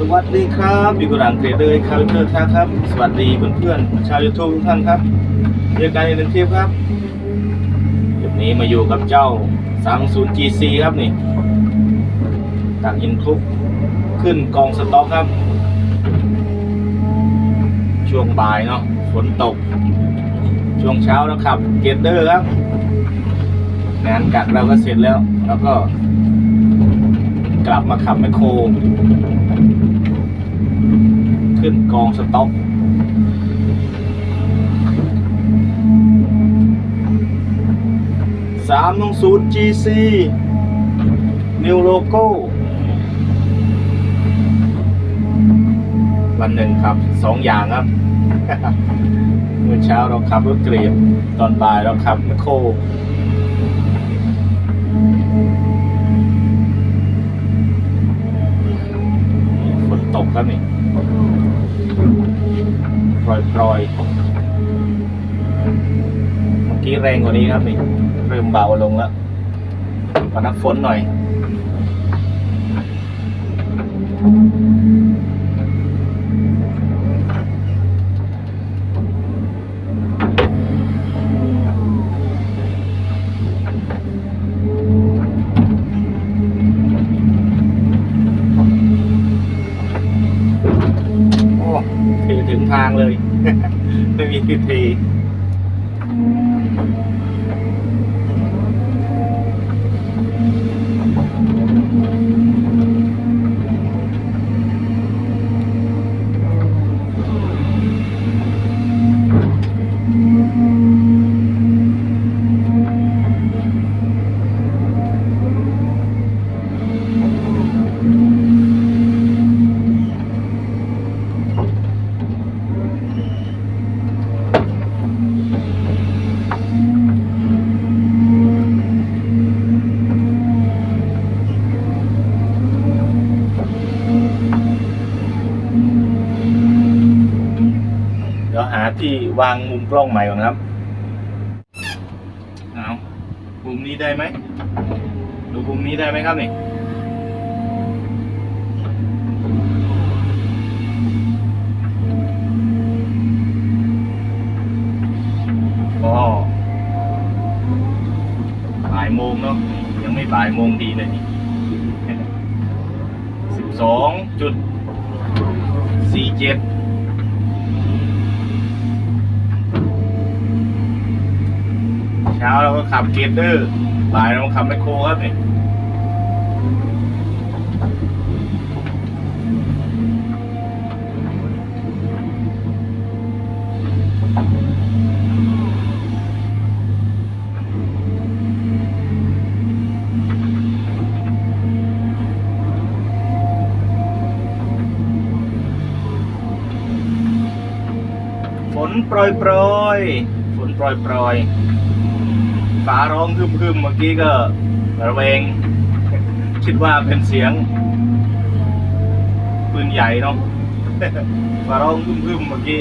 สวัสดีครับอยู่กับหลังเทรดเดอร์คาลิเตอร์ครับ สวัสดีเพื่อนๆชาวยูทูบทุกท่านครับเรียกกันอีกหนึ่งคลิปครับคลิปนี้มาอยู่กับเจ้า 30 GC ครับนี่ตักอินคลุกขึ้นกองสต็อกครับ ช่วงบ่ายเนาะฝนตก ช่วงเช้าแล้วขับเกตเดอร์ครับงานกัดเราก็เสร็จแล้ว แล้วก็กลับมาขับแมคโคร ขึ้นกองสต็อกสามนงศูนย์ GC New Logo วันหนึ่งครับสองอย่างครับ เมื่อเช้าเราขับรถเกรียบตอนบ่ายเราขับแมคโครฝนตกครับนี่ ปล่อยปล่อยเมื่อกี้แรงกว่านี้ครับนี่เริ่มเบาลงแล้วขอนับฝนหน่อย ถึงทางเลย ไม่มีที่ที ที่วางมุมกล้องใหม่ก่อนครับเอามุมนี้ได้ไหมดูมุมนี้ได้ไหมครับนี่ก็บ่ายโมงเนาะยังไม่บ่ายโมงดีเลยนี่สิบสองจุดสี่เจ็ด เช้าเราก็ขับเกตเดอร์บ่ายเราขับแมโครครับเนี่ยฝนโปรยโปรยฝนโปรยโปรย ฟ้าร้องพึมพึมๆเมื่อกี้ก็ระเวง คิดว่าเป็นเสียงปืนใหญ่เนาะฟ้าร้องพึมพึมๆเมื่อกี้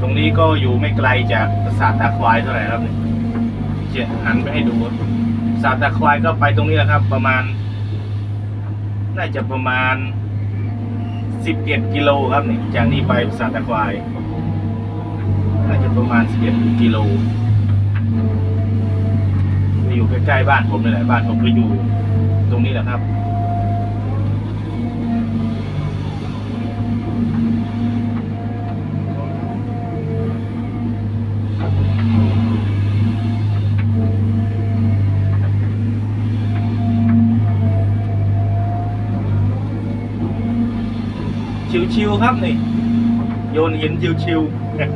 ตรงนี้ก็อยู่ไม่ไกลจากปราสาทตาควายเท่าไหร่ครับเนี่ยเจะหันไปให้ดู สาตาควายก็ไปตรงนี้แหละครับ ประมาณ น่าจะประมาณสิบเอ็ดกิโลครับนี่จากนี้ไปปราสาตาควาย น่าจะประมาณสิบเอ็ดกิโลอยู่ใกล้ๆบ้านผมนี่แหละบ้านผมก็อยู่ ตรงนี้แหละครับ ชิวๆครับนี่ โยนหินชิว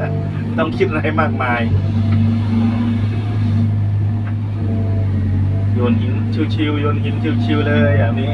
ๆต้องคิดอะไรมากมาย โยนหินชิวๆโยนหินชิวๆเลยอย่างนี้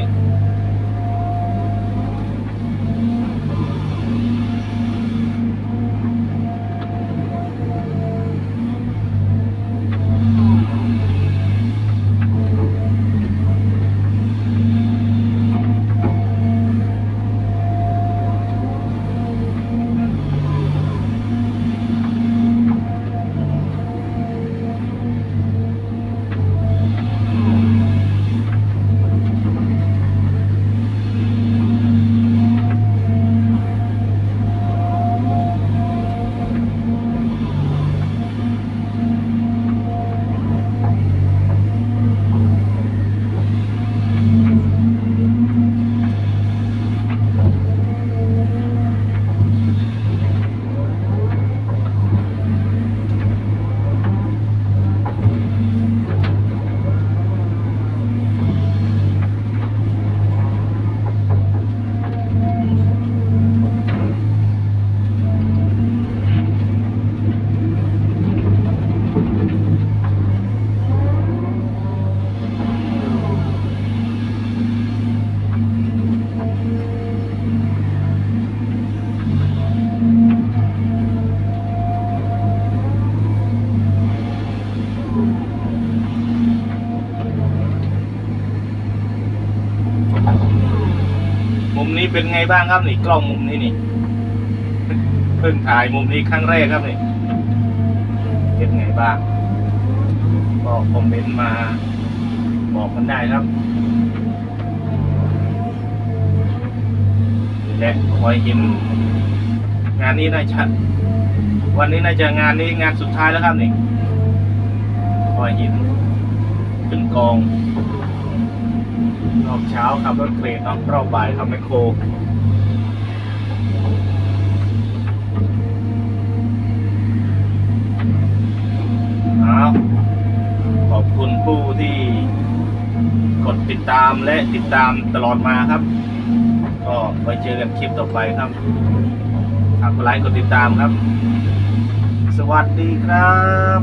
เป็นไงบ้างครับนี่กล้องมุมนี้นี่เพิ่งถ่ายมุมนี้ครั้งแรกครับนี่เป็นไงบ้างก็คอมเมนต์มาบอกกันได้ครับและคอยหินงานนี้น่าจะวันนี้น่าจะงานนี้งานสุดท้ายแล้วครับนี่คอยหินขึ้นกอง รอบเช้าขับรถเครนเนรอบบ่ายขับแมคโครเอาขอบคุณผู้ที่กดติดตามและติดตามตลอดมาครับ ก็ไว้เจอกันคลิปต่อไปครับฝากกดไลค์กดติดตามครับ สวัสดีครับ